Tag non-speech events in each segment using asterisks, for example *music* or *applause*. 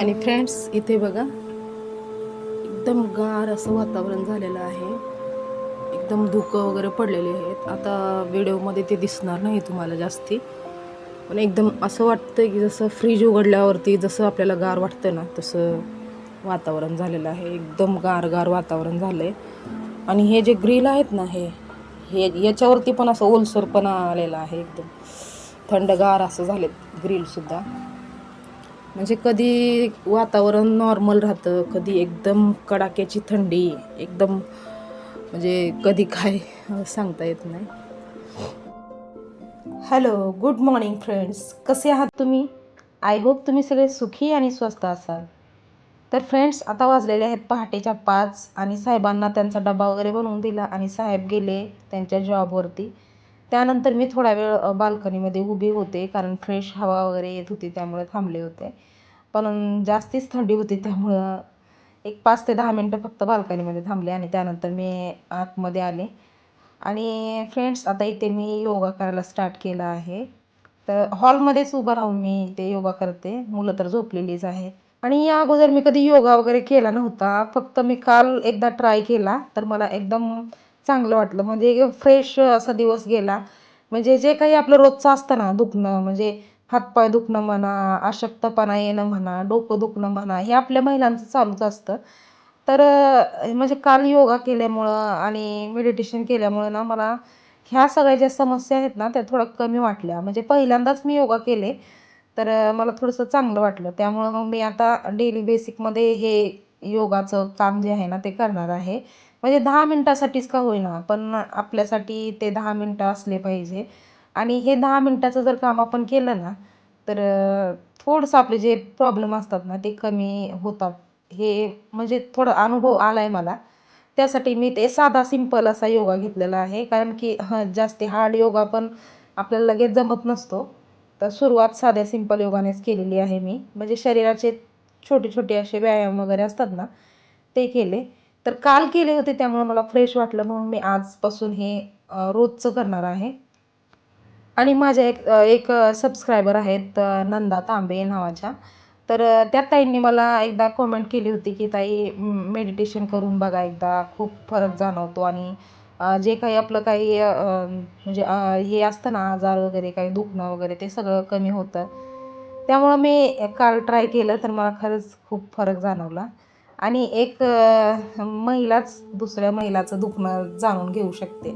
आणि फ्रेंड्स इथे बघा एकदम गार असं वातावरण झालेलं आहे. एकदम धुकं वगैरे पडलेले आहेत. आता व्हिडिओमध्ये ते दिसणार नाही तुम्हाला जास्ती पण एकदम असं वाटतं की जसं फ्रीज उघडल्यावरती जसं आपल्याला गार वाटतं ना तसं वातावरण झालेलं आहे. एकदम गार गार वातावरण झालं आहे आणि हे जे ग्रिल आहेत ना हे हे याच्यावरती पण असं ओलसरपणा आलेला आहे एकदम. थंडगार असं झालेत ग्रिलसुद्धा म्हणजे कधी वातावरण नॉर्मल राहतं कधी एकदम कडाक्याची थंडी एकदम म्हणजे कधी काय सांगता येत नाही. हॅलो गुड मॉर्निंग फ्रेंड्स कसे आहात तुम्ही? आय होप तुम्ही सगळे सुखी आणि स्वस्त असाल. तर फ्रेंड्स आता वाजलेले आहेत पहाटेच्या पाच आणि साहेबांना त्यांचा डबा वगैरे बनवून दिला आणि साहेब गेले त्यांच्या जॉबवरती त्यानंतर मी थोडा वेळ बाल्कनीमध्ये उभी होते कारण फ्रेश हवा वगैरे येत होती त्यामुळे थांबले होते. पण जास्तीच थंडी होती त्यामुळं एक पाच ते दहा मिनटं फक्त बाल्कनीमध्ये थांबले आणि त्यानंतर मी आतमध्ये आले. आणि फ्रेंड्स आता इथे मी योगा करायला स्टार्ट केला आहे. तर हॉलमध्येच उभं राहून मी इथे योगा करते. मुलं तर झोपलेलीच आहे आणि या अगोदर मी कधी योगा वगैरे केला नव्हता. फक्त मी काल एकदा ट्राय केला तर मला एकदम चांगलं वाटलं. म्हणजे फ्रेश असा दिवस गेला. म्हणजे जे काही आपलं रोजचं असतं ना दुखणं म्हणजे हातपाय दुखणं म्हणा अशक्तपणा येणं म्हणा डोकं दुखणं म्हणा हे आपल्या महिलांचं चालूच असतं. तर म्हणजे काल योगा केल्यामुळं आणि मेडिटेशन केल्यामुळं ना मला ह्या सगळ्या ज्या समस्या आहेत ना त्या थोडं कमी वाटल्या. म्हणजे पहिल्यांदाच मी योगा केले. तर मला थोडंसं चांगलं वाटलं. त्यामुळं मग मी आता डेली बेसिकमध्ये हे योगाचं काम जे आहे ना ते करणार आहे. म्हणजे दहा मिनटासाठीच का होईना पण आपल्यासाठी ते दहा मिनटं असले पाहिजे. आणि हे दहा मिनटाचं जर काम आपण केलं ना तर थोडंसं आपले जे प्रॉब्लेम असतात ना ते कमी होतात. हे म्हणजे थोडं अनुभव आला आहे मला. त्यासाठी मी ते साधा सिंपल असा योगा घेतलेला आहे. कारण की हां जास्ती हार्ड योगा पण आपल्याला लगेच जमत नसतो. तर सुरुवात साध्या सिंपल योगानेच केलेली आहे मी. म्हणजे शरीराचे छोटे छोटे असे व्यायाम वगैरे असतात ना ते केले. तर काल केले होते त्यामुळे मला फ्रेश वाटलं. म्हणून मी आजपासून हे रोजचं करणार आहे. आणि माझ्या एक एक सबस्क्रायबर आहेत नंदा तांबे नावाच्या. तर त्या ताईंनी मला एकदा कॉमेंट केली होती की ताई मेडिटेशन करून बघा एकदा. खूप फरक जाणवतो. आणि जे काही आपलं काही म्हणजे हे असतं ना आजार वगैरे काही दुखणं वगैरे ते सगळं कमी होतं. त्यामुळं मी काल ट्राय केलं तर मला खरंच खूप फरक जाणवला. आणि एक महिलाच दुसऱ्या महिलाचं दुखणं जाणून घेऊ शकते.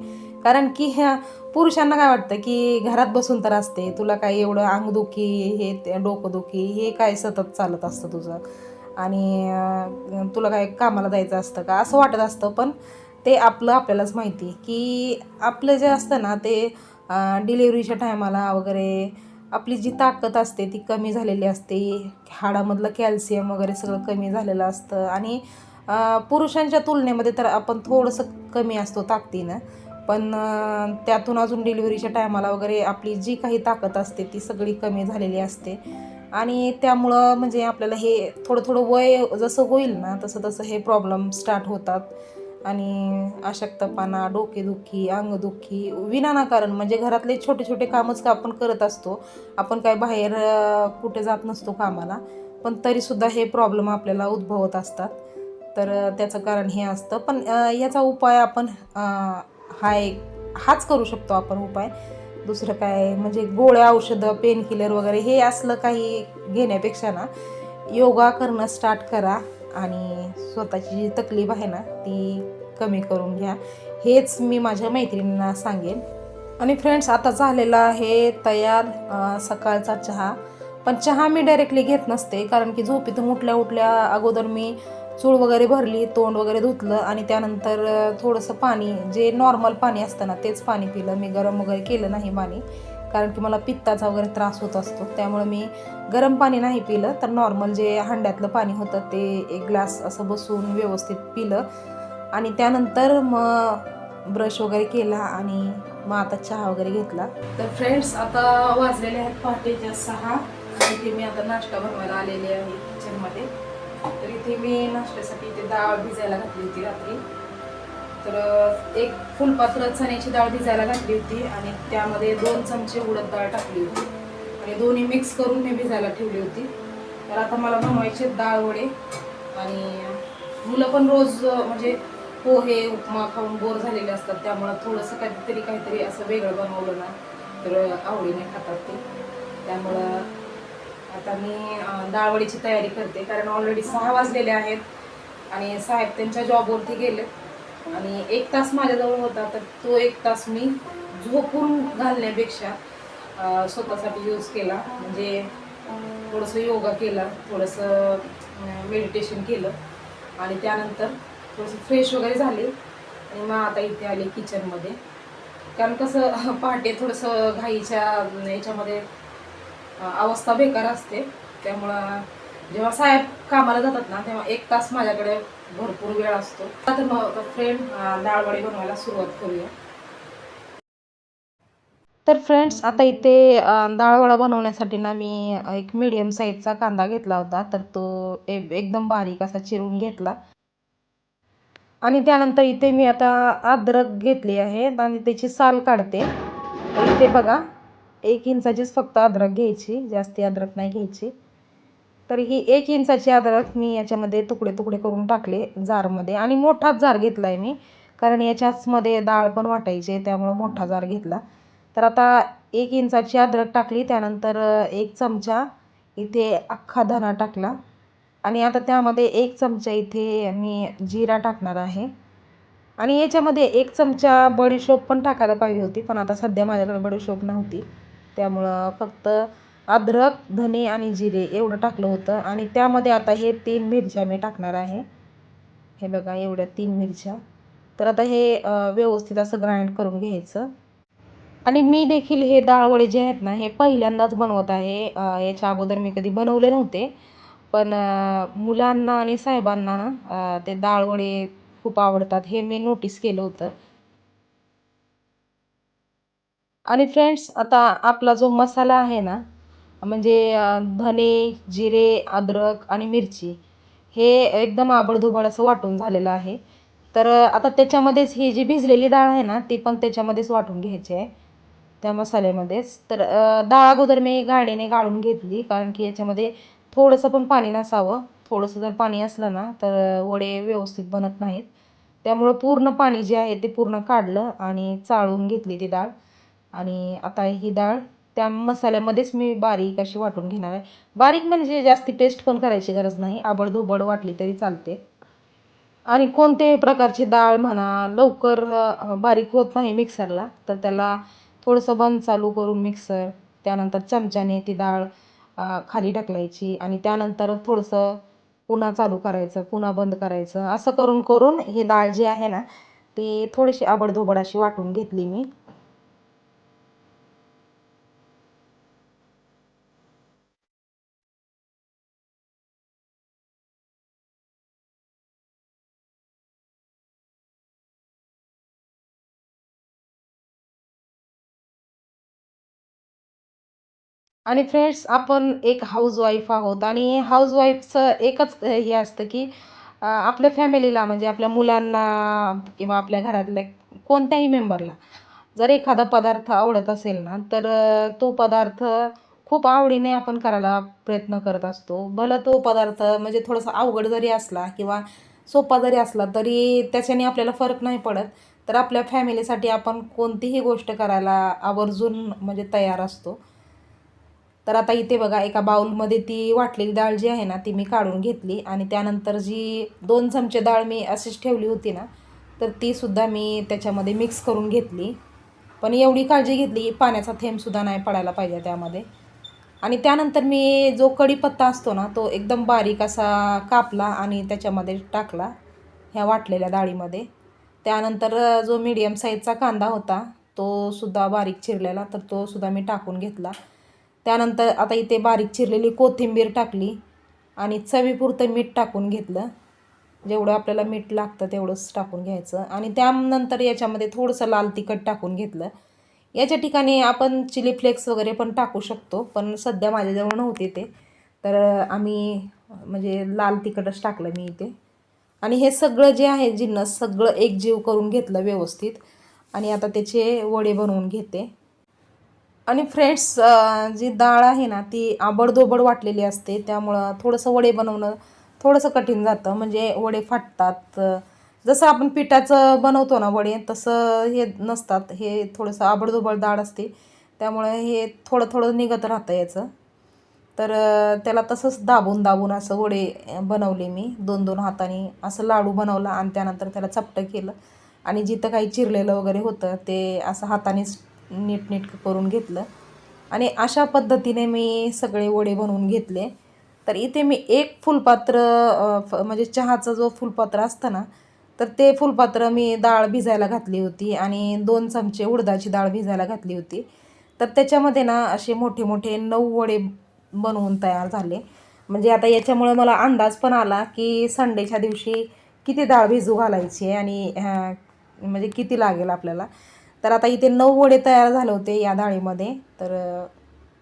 कारण की ह्या पुरुषांना काय वाटतं की घरात बसून तर असते तुला काय एवढं अंगदुखी हे डोकंदुखी हे काय सतत चालत असतं तुझं? आणि तुला काय कामाला जायचं असतं का? असं वाटत असतं पण ते आपलं आपल्यालाच माहिती की आपलं जे असतं ना ते डिलेवरीच्या टायमाला वगैरे आपली जी ताकद असते ती कमी झालेली असते. हाडामधलं कॅल्शियम वगैरे सगळं कमी झालेलं असतं. आणि पुरुषांच्या तुलनेमध्ये तर आपण थोडंसं कमी असतो ताकदीनं. पण त्यातून अजून डिलिव्हरीच्या टायमाला वगैरे आपली जी काही ताकद असते ती सगळी कमी झालेली असते. आणि त्यामुळं म्हणजे आपल्याला हे थोडं थोडं वय जसं होईल ना तसं तसं हे प्रॉब्लेम स्टार्ट होतात. आणि अशक्तपणा डोकेदुखी अंगदुखी विनानाकारण म्हणजे घरातले छोटे छोटे कामच का आपण करत असतो आपण काय बाहेर कुठे जात नसतो कामाला पण तरीसुद्धा हे प्रॉब्लेम आपल्याला उद्भवत असतात. तर त्याचं कारण हे असतं. पण याचा उपाय आपण हा एक हाच करू शकतो आपण उपाय. दुसरं काय म्हणजे गोळ्या औषधं पेनकिलर वगैरे हे असलं काही घेण्यापेक्षा ना योगा करणं स्टार्ट करा. आणि स्वतःची जी तकलीफ आहे ना ती कमी करून घ्या. हेच मी माझ्या मैत्रिणींना सांगेन. आणि फ्रेंड्स आता झालेला आहे तयार सकाळचा चहा. पण चहा मी डायरेक्टली घेत नसते कारण की झोपेतून उठल्या उठल्या अगोदर मी चूळ वगैरे भरली तोंड वगैरे धुतलं आणि त्यानंतर थोडंसं पाणी जे नॉर्मल पाणी असतं ना तेच पाणी पिलं. मी गरम वगैरे केलं नाही पाणी. कारण की मला पित्ताचा वगैरे त्रास होत असतो. त्यामुळे मी गरम पाणी नाही पिलं. तर नॉर्मल जे हांड्यातलं पाणी होतं ते एक ग्लास असं बसून व्यवस्थित पिलं. आणि त्यानंतर मग ब्रश वगैरे केला आणि मग आता चहा वगैरे घेतला. तर फ्रेंड्स आता वाजलेले आहेत पहाटेच्या सहा. आणि इथे मी आता नाश्ता बनवायला आलेले आहे किचनमध्ये तर इथे मी नाश्त्यासाठी इथे डाळ भिजायला घातली होती रात्री. तर एक फुलपात्र चण्याची डाळ भिजायला घातली होती आणि त्यामध्ये दोन चमचे उडद डाळ टाकली होती. आणि दोन्ही मिक्स करून मी भिजायला ठेवली होती. तर आता मला बनवायचे डाळ वडे आणि मुलं पण रोज म्हणजे पोहे उपमा खाऊन बोर झालेले असतात त्यामुळं थोडंसं काहीतरी काहीतरी असं वेगळं बनवलं ना तर आवडीने खातात ते. त्यामुळं आता मी डाळवडीची तयारी करते कारण ऑलरेडी सहा वाजलेले आहेत आणि साहेब त्यांच्या जॉबवरती गेले आणि एक तास माझ्याजवळ होता तर तो एक तास मी झोपून घालण्यापेक्षा स्वतःसाठी यूज केला. म्हणजे थोडंसं योगा केला थोडंसं मेडिटेशन केलं. आणि त्यानंतर थोडंसं फ्रेश वगैरे झाले. आणि मग आता इथे आले किचनमध्ये कारण कसं पहाटे थोडंसं घाईच्या याच्यामध्ये अवस्था बेकार असते. त्यामुळं जेव्हा साहेब कामाला जातात ना तेव्हा एक तास माझ्याकडे भरपूर वेळ असतो. तर मग फ्रेंड डाळवडी बनवायला सुरुवात करूया. तर फ्रेंड्स आता इथे दाळवडा डाळवडा बनवण्यासाठी ना मी एक मीडियम साईजचा कांदा घेतला होता. तर तो एकदम बारीक असा चिरून घेतला. आणि त्यानंतर इथे मी आता अद्रक घेतली आहे आणि त्याची साल काढते. इथे बघा एक इंचाचीच फक्त अद्रक घ्यायची. जास्ती अद्रक नाही घ्यायची. तर ही एक इंचाची अद्रक मी याच्यामध्ये तुकडे तुकडे करून टाकले जारमध्ये. आणि मोठाच जार घेतला आहे मी कारण याच्याचमध्ये डाळ पण वाटायची आहे त्यामुळं मोठा जार घेतला. तर आता एक इंचाची अद्रक टाकली त्यानंतर एक चमचा इथे अख्खा धना टाकला. आणि आता त्यामध्ये एक चमचा इथे मी जिरा टाकणार आहे. आणि याच्यामध्ये एक चमचा बडीशोप पण टाकायला पाहिजे होती पण आता सध्या माझ्याकडे बडीशोप नव्हती. त्यामुळं फक्त अद्रक धने आणि जिरे एवढं टाकलं होतं. आणि त्यामध्ये आता हे तीन मिरच्या मी टाकणार आहे. हे बघा एवढ्या तीन मिरच्या. तर आता हे व्यवस्थित असं ग्राइंड करून घ्यायचं. आणि मी देखील हे दाळवडे जे आहेत ना हे पहिल्यांदाच बनवत आहे. याच्या अगोदर मी कधी बनवले नव्हते. पण मुलांना आणि साहेबांना ना ते दाळवडे खूप आवडतात हे मी नोटीस केलं होतं. आणि फ्रेंड्स आता आपला जो मसाला आहे ना म्हणजे धने जिरे अद्रक आणि मिरची हे एकदम आबडधोबड असं वाटून झालेलं आहे. तर आता त्याच्यामध्येच ही जी भिजलेली डाळ आहे ना ती पण त्याच्यामध्येच वाटून घ्यायची आहे त्या मसाल्यामध्येच. तर डाळ अगोदर मी गाडीने गाळून घेतली कारण की याच्यामध्ये थोडंसं पण पाणी नसावं. थोडंसं जर पाणी असलं ना तर वडे व्यवस्थित बनत नाहीत. त्यामुळं पूर्ण पाणी जे आहे ते पूर्ण काढलं आणि चाळून घेतली ती डाळ. आणि आता ही डाळ त्या मसाल्यामध्येच मी बारीक अशी वाटून घेणार आहे. बारीक म्हणजे जास्ती पेस्ट पण करायची गरज नाही. आबडधोबड वाटली तरी चालते. आणि कोणते प्रकारची डाळ म्हणा लवकर बारीक होत नाही मिक्सरला तर त्याला थोडंसं बंद चालू करून मिक्सर त्यानंतर चमच्याने ती डाळ खाली ढकलायची आणि त्यानंतर थोडंसं पुन्हा चालू करायचं पुन्हा बंद करायचं. असं करून करून ही डाळ जी आहे ना ती थोडीशी आबडधोबड अशी वाटून घेतली मी. आणि फ्रेंड्स आपण एक हाऊजवाईफ आहोत आणि हाऊजवाईफचं एकच हे असतं की आपल्या फॅमिलीला म्हणजे आपल्या मुलांना किंवा आपल्या घरातल्या कोणत्याही मेंबरला जर एखादा पदार्थ आवडत असेल ना तर तो पदार्थ खूप आवडीने आपण करायला प्रयत्न करत असतो. भलं तो पदार्थ म्हणजे थोडासा अवघड जरी असला किंवा सोपा जरी असला तरी त्याच्याने आपल्याला फरक नाही पडत. तर आपल्या फॅमिलीसाठी आपण कोणतीही गोष्ट करायला आवर्जून म्हणजे तयार असतो. तर आता इथे बघा एका बाउलमध्ये ती वाटलेली डाळ जी आहे ना ती मी काढून घेतली. आणि त्यानंतर जी दोन चमचे डाळ मी अशीच ठेवली होती ना तर तीसुद्धा मी त्याच्यामध्ये मिक्स करून घेतली. पण एवढी काळजी घेतली पाण्याचा थेंबसुद्धा नाही पडायला पाहिजे त्यामध्ये. आणि त्यानंतर मी जो कढीपत्ता असतो ना तो एकदम बारीक असा कापला आणि त्याच्यामध्ये टाकला ह्या वाटलेल्या डाळीमध्ये. त्यानंतर जो मीडियम साईजचा कांदा होता तो सुद्धा बारीक चिरलेला तर तो सुद्धा मी टाकून घेतला. त्यानंतर आता इथे बारीक चिरलेली कोथिंबीर टाकली आणि चवीपुरतं मीठ टाकून घेतलं. जेवढं आपल्याला मीठ लागतं तेवढंच टाकून घ्यायचं. आणि त्यानंतर याच्यामध्ये थोडंसं लाल तिखट टाकून घेतलं. याच्या ठिकाणी आपण चिली फ्लेक्स वगैरे पण टाकू शकतो पण सध्या माझ्याजवळ नव्हते ते. तर आम्ही म्हणजे लाल तिखटच टाकलं मी इथे. आणि हे सगळं जे आहे जिन्नस सगळं एकजीव करून घेतलं व्यवस्थित. आणि आता त्याचे वडे बनवून घेते. आणि फ्रेंड्स जी डाळ आहे ना ती आबडधोबड वाटलेली असते. त्यामुळं थोडंसं वडे बनवणं थोडंसं कठीण जातं. म्हणजे वडे फाटतात. जसं आपण पिठाचं बनवतो ना वडे तसं हे नसतात. हे थोडंसं आबडधोबड डाळ असते. त्यामुळे हे थोडं थोडं निघत राहतं याचं. तर त्याला तसंच दाबून दाबून असं वडे बनवले मी. दोन दोन हाताने असं लाडू बनवला आणि त्यानंतर त्याला चपटं केलं. आणि जिथं काही चिरलेलं वगैरे होतं ते असं हातानेच नीटनीट करून घेतलं. आणि अशा पद्धतीने मी सगळे वडे बनवून घेतले. तर इथे मी एक फुलपात्र फ- म्हणजे चहाचं जो फुलपात्र असतं ना तर ते फुलपात्र मी डाळ भिजायला घातली होती आणि दोन चमचे उडदाची डाळ भिजायला घातली होती. तर त्याच्यामध्ये ना असे मोठे मोठे नऊ वडे बनवून तयार झाले. म्हणजे आता याच्यामुळे मला अंदाज पण आला की संडेच्या दिवशी किती डाळ भिजू घालायची आणि म्हणजे किती लागेल आपल्याला. तर आता इथे नऊ वडे तयार झाले होते या डाळीमध्ये. तर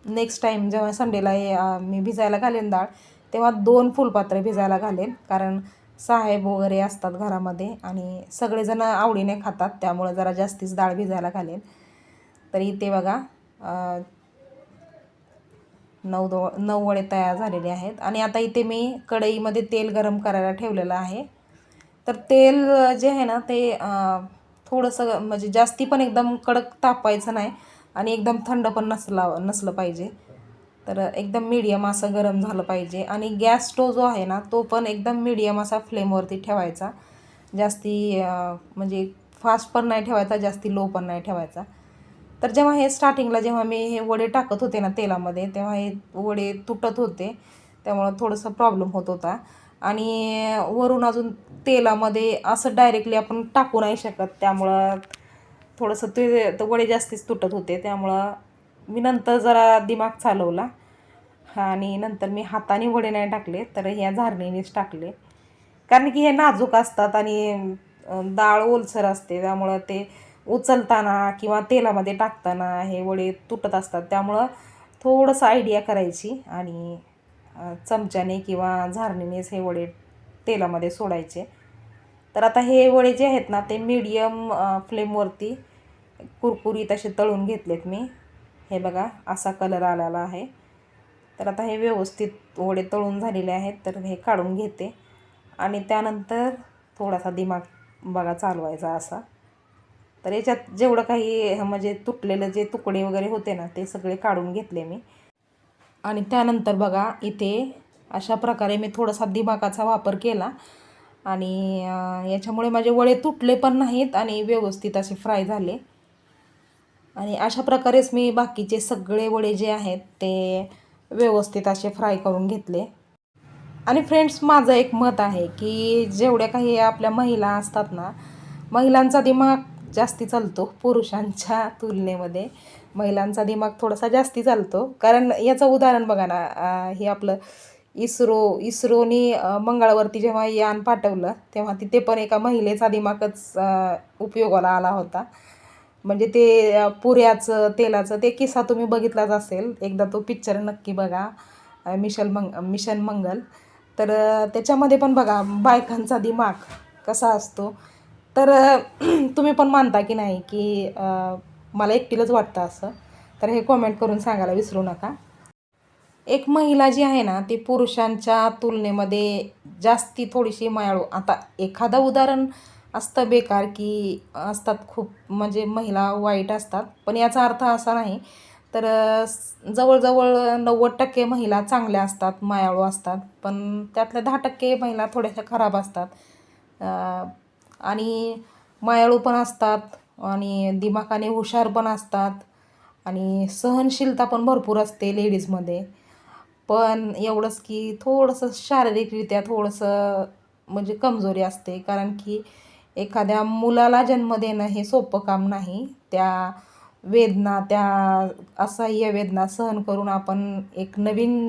नेक्स्ट टाईम जेव्हा संडेला मी भिजायला घालेन डाळ तेव्हा दोन फुलपात्रे भिजायला घालेन. कारण साहेब वगैरे असतात घरामध्ये आणि सगळेजण आवडीने खातात त्यामुळे जरा जास्तीच डाळ भिजायला घालेन. तर इथे बघा नऊ दो नऊ वडे तयार झालेले आहेत. आणि आता इथे मी कढईमध्ये तेल गरम करायला ठेवलेलं आहे. तर तेल जे आहे ना ते थोडंसं म्हणजे जास्ती पण एकदम कडक तापायचं नाही आणि एकदम थंड पण नसला नसलं पाहिजे. तर एकदम मीडियम असं गरम झालं पाहिजे. आणि गॅस स्टोव जो आहे ना तो पण एकदम मीडियम असा फ्लेमवरती ठेवायचा. जास्ती म्हणजे फास्ट पण नाही ठेवायचा जास्ती लो पण नाही ठेवायचा. तर जेव्हा हे स्टार्टिंगला जेव्हा मी हे वडे टाकत होते ना तेलामध्ये तेव्हा हे वडे तुटत होते. त्यामुळं थोडंसं प्रॉब्लेम होत होता. आणि वरून अजून तेलामध्ये असं डायरेक्टली आपण टाकू नाही शकत. त्यामुळं थोडंसं ते वडे जास्तीच तुटत होते. त्यामुळं मी नंतर जरा दिमाग चालवला. आणि नंतर मी हाताने वडे नाही टाकले तर ह्या झारणीनेच टाकले. कारण की हे नाजूक असतात आणि डाळ ओलसर असते. त्यामुळं ते उचलताना किंवा तेलामध्ये टाकताना हे वडे तुटत असतात. त्यामुळं थोडंसं आयडिया करायची आणि चमच्याने किंवा झारणीनेच हे वडे तेलामध्ये सोडायचे. तर आता हे वडे जे आहेत ना ते मीडियम फ्लेमवरती कुरकुरीत असे तळून घेतलेत मी. हे बघा असा कलर आलेला आहे. तर आता हे व्यवस्थित वडे तळून झालेले आहेत तर हे काढून घेते. आणि त्यानंतर थोडासा दिमाग बघा चालवायचा असा. तर याच्यात जेवढं काही म्हणजे तुटलेलं जे तुकडे वगैरे होते ना ते सगळे काढून घेतले मी. आणि त्यानंतर बघा इथे अशा प्रकारे मी थोडासा दिमागाचा वापर केला. आणि याच्यामुळे माझे वडे तुटले पण नाहीत आणि व्यवस्थित असे फ्राय झाले. आणि अशा प्रकारेच मी बाकीचे सगळे वडे जे आहेत ते व्यवस्थित असे फ्राय करून घेतले. आणि फ्रेंड्स माझं एक मत आहे की जेवढ्या काही आपल्या महिला असतात ना महिलांचा दिमाग जास्ती चालतो पुरुषांच्या तुलनेमध्ये. महिलांचा दिमाग थोडासा जास्ती चालतो. कारण याचं उदाहरण बघा ना हे आपलं इस्रो इस्रोनी मंगळावरती जेव्हा यान पाठवलं तेव्हा तिथे पण एका महिलेचा दिमागच उपयोगाला आला होता. म्हणजे ते पुऱ्याचं तेलाचं ते किस्सा तुम्ही बघितलाच असेल. एकदा तो पिक्चर नक्की बघा मिशल मंग मिशन मंगल. तर त्याच्यामध्ये पण बघा बायकांचा दिमाग कसा असतो. तर *clears throat* तुम्ही पण मानता की नाही की मला एकटीलाच वाटतं असं. तर हे कॉमेंट करून सांगायला विसरू नका. एक महिला जी आहे ना ती पुरुषांच्या तुलनेमध्ये जास्ती थोडीशी मायाळू. आता एखादं उदाहरण असतं बेकार की असतात खूप म्हणजे महिला वाईट असतात. पण याचा अर्थ असा नाही. तर जवळजवळ नव्वद टक्के महिला चांगल्या असतात मायाळू असतात. पण त्यातल्या दहा टक्के महिला थोड्याशा खराब असतात. आणि मायाळू पण असतात. आणि दिमाखाने हुशार पण असतात आणि सहनशीलता पण भरपूर असते लेडीजमध्ये. पण एवढंच की थोडंसं शारीरिकरित्या थोडंसं म्हणजे कमजोरी असते. कारण की एखाद्या मुलाला जन्म देणं हे सोपं काम नाही. त्या वेदना त्या असह्य वेदना सहन करून आपण एक नवीन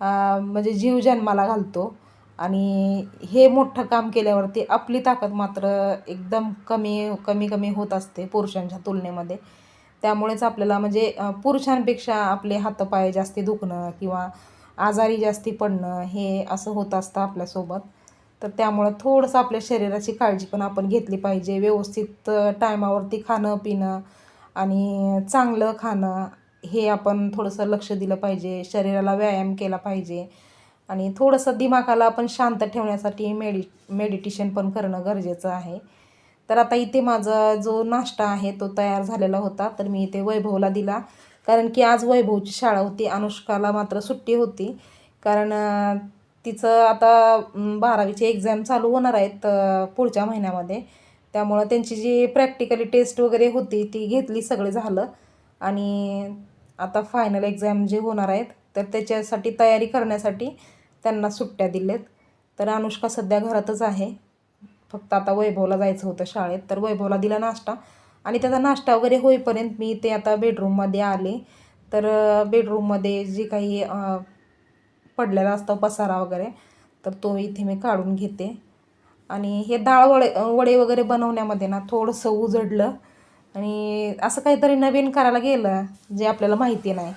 म्हणजे जीव जन्माला घालतो. आणि हे मोठं काम केल्यावरती आपली ताकद मात्र एकदम कमी कमी कमी होत असते पुरुषांच्या तुलनेमध्ये. त्यामुळेच आपल्याला म्हणजे पुरुषांपेक्षा आपले हातपाय जास्ती दुखणं किंवा आजारी जास्ती पडणं हे असं होत असतं आपल्यासोबत. तर त्यामुळं थोडंसं आपल्या शरीराची काळजी पण आपण घेतली पाहिजे. व्यवस्थित टायमावरती खाणं पिणं आणि चांगलं खाणं हे आपण थोडंसं लक्ष दिलं पाहिजे. शरीराला व्यायाम केला पाहिजे. आणि थोडंसं दिमागाला आपण शांत ठेवण्यासाठी मेडि मेडिटेशन पण करणं गरजेचं आहे. तर आता इथे माझा जो नाश्ता आहे तो तयार झालेला होता. तर मी इथे वैभवला दिला. कारण की आज वैभवची शाळा होती. अनुष्काला मात्र सुट्टी होती. कारण तिचं आता बारावीची एक्झाम चालू होणार आहेत पुढच्या महिन्यामध्ये. त्यामुळं त्यांची जी प्रॅक्टिकली टेस्ट वगैरे होती ती घेतली सगळं झालं. आणि आता फायनल एक्झाम जे होणार आहेत तर त्याच्यासाठी तयारी करण्यासाठी त्यांना सुट्ट्या दिल्यात तर अनुष्का सध्या घरातच आहे. फक्त आता वैभवला जायचं होतं शाळेत. तर वैभवला दिला नाश्ता आणि त्याचा नाश्ता वगैरे होईपर्यंत मी ते आता बेडरूममध्ये आले. तर बेडरूममध्ये जे काही पडलेला असतो पसारा वगैरे तर तो इथे मी काढून घेते. आणि हे डाळ वडे वडे वगैरे बनवण्यामध्ये ना थोडंसं उजडलं. आणि असं काहीतरी नवीन करायला गेलं जे आपल्याला माहिती नाही.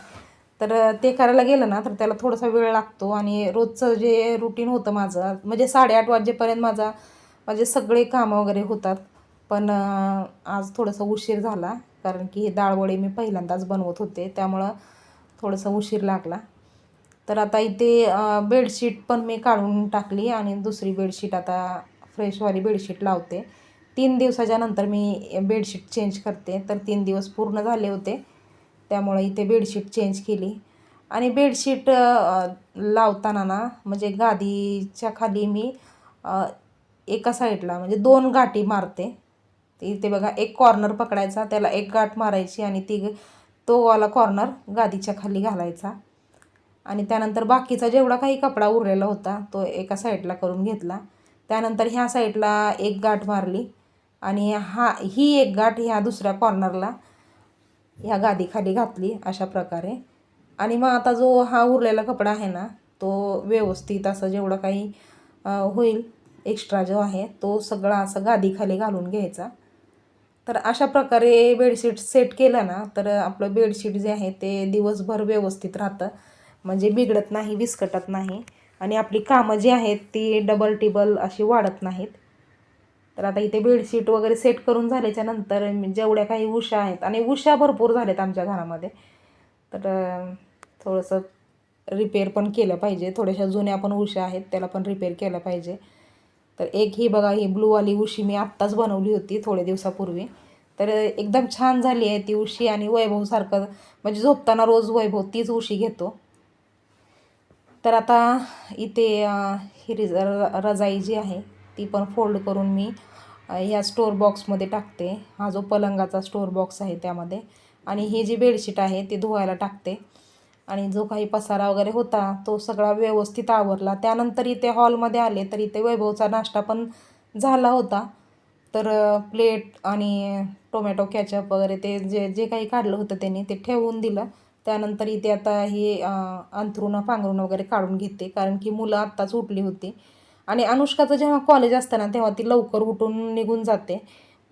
तर ते करायला गेलं ना तर त्याला थोडासा वेळ लागतो आणि रोजचं जे रुटीन होतं माझं म्हणजे साडेआठ वाजेपर्यंत माझा माझे सगळे कामं वगैरे होतात. पण आज थोडंसं उशीर झाला कारण की हे डाळवडे मी पहिल्यांदाच बनवत होते त्यामुळं थोडंसं उशीर लागला. तर आता इथे बेडशीट पण मी काढून टाकली आणि दुसरी बेडशीट आता फ्रेशवाली बेडशीट लावते. तीन दिवसाच्या नंतर मी बेडशीट चेंज करते तर तीन दिवस पूर्ण झाले होते. त्यामुळे इथे बेडशीट चेंज केली. आणि बेडशीट लावताना ना म्हणजे गादीच्या खाली मी एका साईडला म्हणजे दोन गाठी मारते. इथे बघा एक कॉर्नर पकडायचा त्याला एक गाठ मारायची आणि ती तो वाला कॉर्नर गादीच्या खाली घालायचा. आणि त्यानंतर बाकीचा जेवढा काही कपडा उरलेला होता तो एका साईडला करून घेतला. त्यानंतर ह्या साईडला एक गाठ मारली. आणि हा ही एक गाठ ह्या दुसऱ्या कॉर्नरला ह्या गादीखाली घातली अशा प्रकारे. आणि मग आता जो हा उरलेला कपडा आहे ना तो व्यवस्थित असं जेवढं काही होईल एक्स्ट्रा जो आहे तो सगळा असं गादीखाली घालून घ्यायचा. तर अशा प्रकारे बेडशीट सेट केलं ना तर आपलं बेडशीट जे आहे ते दिवसभर व्यवस्थित राहतं. म्हणजे बिघडत नाही विस्कटत नाही. आणि आपली कामं जी आहेत ती डबल टिबल अशी वाढत नाहीत. तर आता इथे बेडशीट वगैरे सेट करून झाल्याच्यानंतर जेवढ्या काही उशा आहेत आणि उशा भरपूर झाल्यात आमच्या घरामध्ये तर थोडंसं रिपेअर पण केलं पाहिजे. थोड्याशा जुन्या पण उशा आहेत त्याला पण रिपेअर केलं पाहिजे. तर एक ही बघा ही ब्लूवाली उशी मी आत्ताच बनवली होती थोड्या दिवसापूर्वी. तर एकदम छान झाली आहे ती उशी आणि वैभवसारखं म्हणजे झोपताना रोज वैभव तीच उशी घेतो. तर आता इथे ही रिज र- रजाई जी आहे ती पण फोल्ड करून मी ह्या स्टोर बॉक्समध्ये टाकते. हा जो पलंगाचा स्टोअर बॉक्स आहे त्यामध्ये. आणि ही जी बेडशीट आहे ती धुवायला टाकते. आणि जो काही पसारा वगैरे होता तो सगळा व्यवस्थित आवरला. त्यानंतर इथे हॉलमध्ये आले तर इथे वैभवचा नाश्ता पण झाला होता. तर प्लेट आणि टोमॅटो कॅचअप वगैरे ते जे जे काही काढलं होतं त्यांनी ते ठेवून दिलं. त्यानंतर इथे आता ही अंथरुणं पांघरुणं वगैरे काढून घेते. कारण की मुलं आत्ताच उठली होती. आणि अनुष्काचं जेव्हा कॉलेज असतं ना तेव्हा ती लवकर उठून निघून जाते.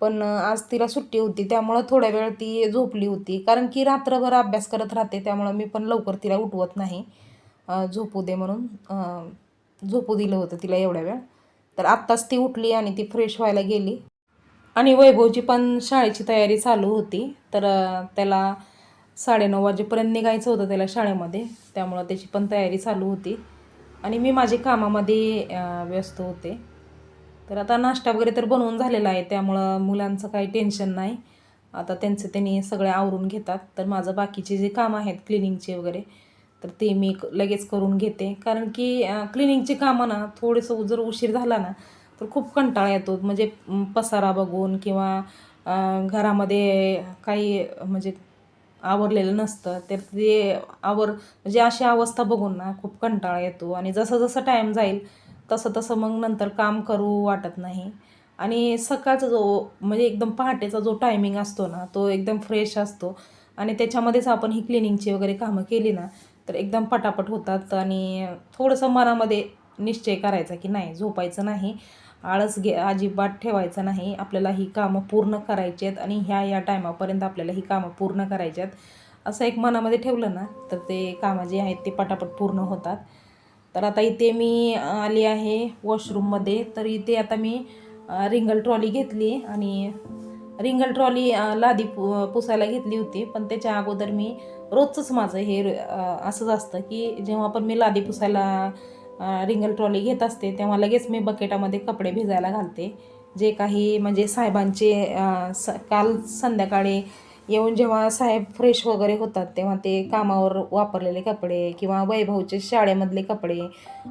पण आज तिला सुट्टी होती त्यामुळं थोड्या वेळ ती झोपली होती. कारण की रात्रभर अभ्यास करत राहते त्यामुळं मी पण लवकर तिला उठवत नाही. झोपू दे म्हणून झोपू दिलं होतं तिला एवढ्या वेळ. तर आत्ताच ती उठली आणि ती फ्रेश व्हायला गेली. आणि वैभवची पण शाळेची तयारी चालू होती. तर त्याला साडेनऊ वाजेपर्यंत निघायचं होतं त्याला शाळेमध्ये. त्यामुळं त्याची पण तयारी चालू होती. आणि मी माझे कामामध्ये व्यस्त होते. तर आता नाश्ता वगैरे तर बनवून झालेला आहे त्यामुळं मुलांचं काही टेन्शन नाही. आता त्यांचं त्यांनी सगळे आवरून घेतात. तर माझं बाकीचे जे काम आहेत क्लिनिंगचे वगैरे तर ते मी लगेच करून घेते. कारण की क्लिनिंगचे कामं ना थोडंसं जर उशीर झाला ना तर खूप कंटाळा येतो. म्हणजे पसारा बघून किंवा घरामध्ये काही म्हणजे आवरलेलं नसतं तर ते आवर म्हणजे अशी अवस्था बघून ना खूप कंटाळा येतो. आणि जसं जसं टाईम जाईल तसं तसं मग नंतर काम करू वाटत नाही. आणि सकाळचा जो म्हणजे एकदम पहाटेचा जो टायमिंग असतो ना तो एकदम फ्रेश असतो. आणि त्याच्यामध्येच आपण ही क्लिनिंगची वगैरे कामं केली ना तर एकदम पटापट होतात. आणि थोडंसं मनामध्ये निश्चय करायचा की नाही झोपायचं नाही. आळस घे अजिबात ठेवायचं नाही. आपल्याला ही कामं पूर्ण करायची आहेत आणि ह्या या टायमापर्यंत आपल्याला ही कामं पूर्ण करायची आहेत. असं एक मनामध्ये ठेवलं ना तर ते कामं जे आहेत ते पटापट पूर्ण होतात. तर आता इथे मी आली आहे वॉशरूममध्ये. तर इथे आता मी रिंगल ट्रॉली घेतली आणि रिंगल ट्रॉली लादी पु पुसायला घेतली होती. पण त्याच्या अगोदर मी रोजचंच माझं हे असंच असतं की जेव्हा पण मी लादी पुसायला रिंगल ट्रॉली घेत असते तेव्हा लगेच मी बकेटामध्ये कपडे भिजायला घालते. जे काही म्हणजे साहेबांचे स काल संध्याकाळी येऊन जेव्हा साहेब फ्रेश वगैरे होतात तेव्हा ते कामावर वापरलेले कपडे किंवा वैभवचे शाळेमधले कपडे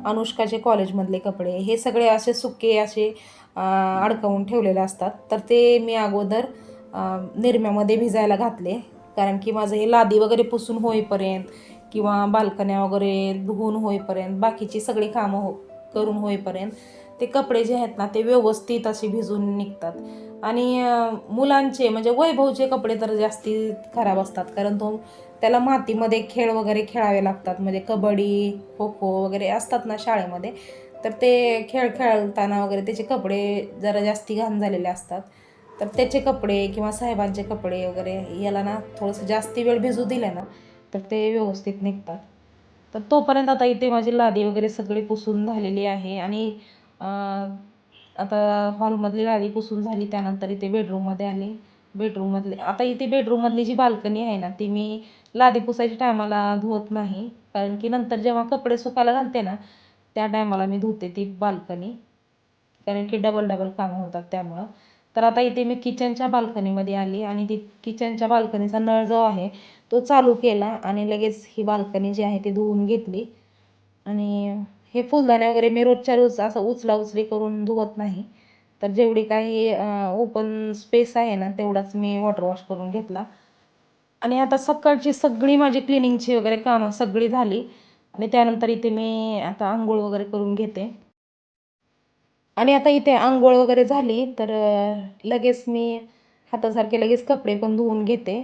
अनुष्काचे कॉलेजमधले कपडे हे सगळे असे सुके असे अडकवून ठेवलेले असतात. तर ते मी अगोदर निरम्यामध्ये भिजायला घातले. कारण की माझं हे लादी वगैरे पुसून होईपर्यंत किंवा बाल्कन्या वगैरे धुवून होईपर्यंत बाकीची सगळी कामं हो करून होईपर्यंत ते कपडे जे आहेत ना ते व्यवस्थित असे भिजून निघतात. आणि मुलांचे म्हणजे वैभवचे कपडे तर जास्ती खराब असतात कारण तो त्याला मातीमध्ये खेळ वगैरे खेळावे लागतात. म्हणजे कबड्डी खो खो वगैरे असतात ना शाळेमध्ये. तर ते खेळ खेळताना वगैरे त्याचे कपडे जरा जास्ती घाण झालेले असतात. तर त्याचे कपडे किंवा साहेबांचे कपडे वगैरे याला ना थोडंसं जास्ती वेळ भिजू दिले ना तर ते व्यवस्थित निघतात. तर तोपर्यंत आता इथे माझी लादी वगैरे सगळी पुसून झालेली आहे आणि आता हॉलमधली लादी पुसून झाली त्यानंतर इथे बेडरूममध्ये आले. बेडरूममधले आता इथे बेडरूममधली जी बाल्कनी आहे ना ती मी लादी पुसायच्या टायमाला धुवत नाही. कारण की नंतर जेव्हा कपडे सुकायला घालते ना त्या टायमाला मी धुते ती बाल्कनी. कारण की डबल डबल कामं होतात त्यामुळं. तर आता इथे मी किचनच्या बाल्कनीमध्ये आली आणि ती किचनच्या बाल्कनीचा नळ जो आहे तो चालू केला आणि लगेच ही बाल्कनी जी आहे ती धुवून घेतली. आणि हे फुलदाणे वगैरे मी रोजच्या रोज असं उचला उचली करून धुवत नाही. तर जेवढी काही ओपन स्पेस आहे ना तेवढाच मी वॉटर वॉश करून घेतला. आणि आता सकाळची सगळी माझी क्लिनिंगची वगैरे कामं सगळी झाली. आणि त्यानंतर इथे मी आता आंघोळ वगैरे करून घेते. आणि आता इथे आंघोळ वगैरे झाली तर लगेच मी हातासारखे लगेच कपडे पण धुवून घेते.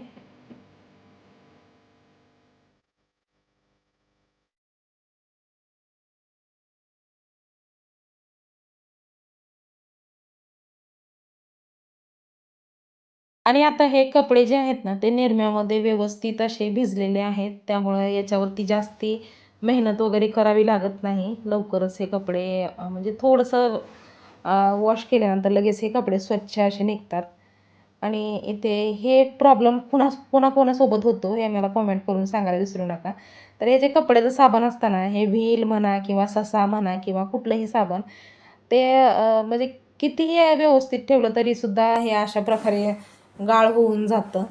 आणि आता हे कपडे जे आहेत ना ते निरम्यामध्ये व्यवस्थित असे भिजलेले आहेत. त्यामुळे याच्यावरती जास्ती मेहनत वगैरे करावी लागत नाही. लवकरच हे कपडे म्हणजे थोडंसं वॉश केल्यानंतर लगेच हे कपडे स्वच्छ असे निघतात. आणि इथे हे प्रॉब्लेम कुणा कोणाकोणासोबत होतो हे मला कॉमेंट करून सांगायला विसरू नका. तर हे जे कपड्याचं साबण असताना हे व्हील म्हणा किंवा ससा म्हणा किंवा कुठलंही साबण ते म्हणजे कितीही व्यवस्थित ठेवलं तरीसुद्धा हे अशा प्रकारे गाळ होऊन जातं.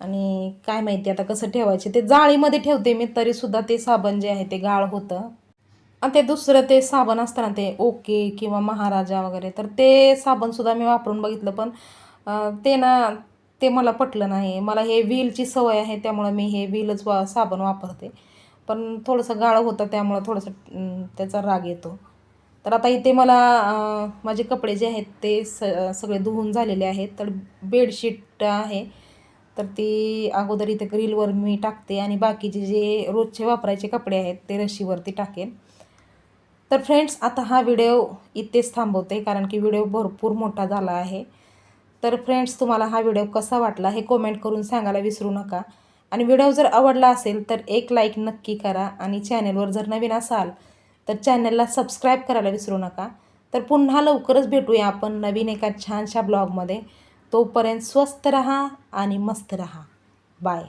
आणि काय माहिती आता कसं ठेवायचे? ते जाळीमध्ये ठेवते मी तरीसुद्धा ते साबण जे आहे ते गाळ होतं. आणि ते दुसरं ते साबण असतं ना ते ओके किंवा महाराजा वगैरे तर ते साबणसुद्धा मी वापरून बघितलं पण ते ना ते मला पटलं नाही. मला हे व्हीलची सवय आहे त्यामुळं मी हे व्हीलच वा साबण वापरते. पण थोडंसं गाळ होतं त्यामुळं थोडंसं त्याचा राग येतो. तर आता इथे मला माझे कपडे जे आहेत ते स सगळे धुवून झालेले आहेत. तर बेडशीट आहे. तर ती अगोदर इथे ग्रीलवर मी टाकते आणि बाकीचे जे रोजचे वापरायचे कपडे आहेत ते रशीवरती टाकेन. तर फ्रेंड्स आता हा व्हिडिओ इथेच थांबवते कारण की व्हिडिओ भरपूर मोठा झाला आहे. तर फ्रेंड्स तुम्हाला हा व्हिडिओ कसा वाटला हे कॉमेंट करून सांगायला विसरू नका. आणि व्हिडिओ जर आवडला असेल तर एक लाईक नक्की करा आणि चॅनेलवर जर नवीन असाल तर चॅनलला सबस्क्राईब करायला विसरू नका. तर पुन्हा लवकरच भेटूया आपण नवीन एका छानशा ब्लॉगमध्ये. तोपर्यंत स्वस्त रहा आणि मस्त रहा. बाय.